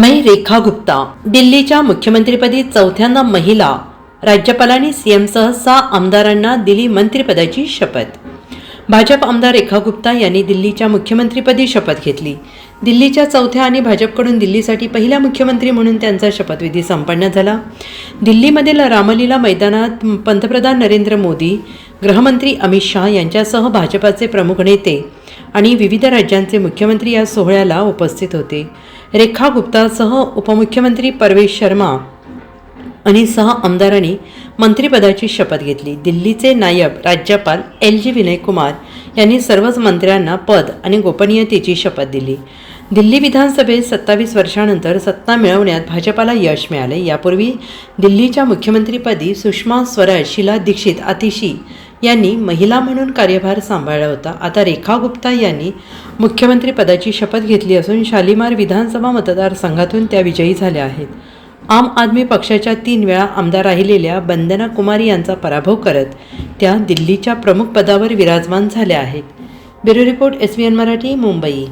मै रेखा गुप्ता. दिल्लीच्या मुख्यमंत्रीपदी चौथ्यांदा महिला. राज्यपालांनी सीएमसह सहा आमदारांना दिली मंत्रिपदाची शपथ. भाजप आमदार रेखा गुप्ता यांनी दिल्लीच्या मुख्यमंत्रीपदी शपथ घेतली. दिल्लीच्या चौथ्या आणि भाजपकडून दिल्लीसाठी पहिल्या मुख्यमंत्री म्हणून त्यांचा शपथविधी संपन्न झाला. दिल्लीमधील रामलीला मैदानात पंतप्रधान नरेंद्र मोदी गृहमंत्री अमित शहा यांच्यासह भाजपाचे प्रमुख नेते आणि विविध राज्यांचे मुख्यमंत्री या सोहळ्याला उपस्थित होते. रेखा गुप्तासह उपमुख्यमंत्री परवेश शर्मा आणि सह आमदारांनी मंत्रिपदाची शपथ घेतली. दिल्लीचे नायब राज्यपाल एल जी विनय कुमार यांनी सर्वच मंत्र्यांना पद आणि गोपनीयतेची शपथ दिली. दिल्ली विधानसभेत सत्तावीस वर्षानंतर सत्ता मिळवण्यात भाजपाला यश मिळाले. यापूर्वी दिल्लीच्या मुख्यमंत्रीपदी सुषमा स्वराज शीला दीक्षित अतिशी यांनी महिला म्हणून कार्यभार सांभाळला होता. आता रेखा गुप्ता यांनी मुख्यमंत्रीपदाची शपथ घेतली असून शालिमार विधानसभा मतदारसंघातून त्या विजयी झाल्या आहेत. आम आदमी पक्षाच्या तीन वेळा आमदार राहिलेल्या बंदना कुमारी यांचा पराभव करत त्या दिल्लीच्या प्रमुख पदावर विराजमान झाल्या आहेत. Bureau report S B N Marathi Mumbai.